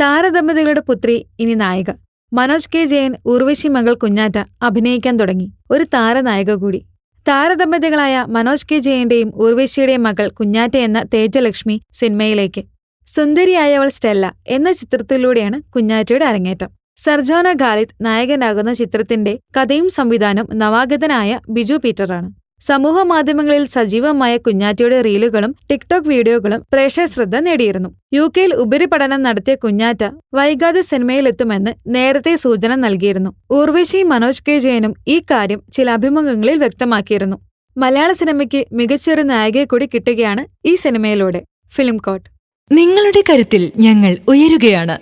താരദമ്പതികളുടെ പുത്രി ഇനി നായിക. മനോജ് കെ. ജയൻ ഉർവശി മകൾ കുഞ്ഞാറ്റ അഭിനയിക്കാൻ തുടങ്ങി. ഒരു താരനായിക കൂടി. താരദമ്പതികളായ മനോജ് കെ. ജയന്റെയും ഉർവശിയുടെയും മകൾ കുഞ്ഞാറ്റ എന്ന തേജലക്ഷ്മി സിനിമയിലേക്ക്. സുന്ദരിയായവൾ സ്റ്റെല്ല എന്ന ചിത്രത്തിലൂടെയാണ് കുഞ്ഞാറ്റയുടെ അരങ്ങേറ്റം. സർജോന ഖാലിദ് നായകനാകുന്ന ചിത്രത്തിന്റെ കഥയും സംവിധാനവും നവാഗതനായ ബിജു പീറ്ററാണ്. സമൂഹ മാധ്യമങ്ങളിൽ സജീവമായ കുഞ്ഞാറ്റയുടെ റീലുകളും ടിക്ടോക്ക് വീഡിയോകളും പ്രേക്ഷക ശ്രദ്ധ നേടിയിരുന്നു. യു കെയിൽ ഉപരിപഠനം നടത്തിയ കുഞ്ഞാറ്റ വൈകാതെ സിനിമയിലെത്തുമെന്ന് നേരത്തെ സൂചന നൽകിയിരുന്നു. ഊർവശി മനോജ് കെ ജയനും ഈ കാര്യം ചില അഭിമുഖങ്ങളിൽ വ്യക്തമാക്കിയിരുന്നു. മലയാള സിനിമയ്ക്ക് മികച്ചൊരു നായികയെ കൂടി കിട്ടുകയാണ് ഈ സിനിമയിലൂടെ. ഫിലിം കോട്ട്. നിങ്ങളുടെ കരുത്തിൽ ഞങ്ങൾ ഉയരുകയാണ്.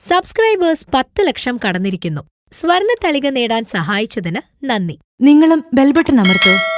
സബ്സ്ക്രൈബേഴ്സ് പത്ത് ലക്ഷം കടന്നിരിക്കുന്നു. സ്വർണ തളിക നേടാൻ സഹായിച്ചതിന് നന്ദി. നിങ്ങളും ബെൽബട്ടൺ അമർത്തോ.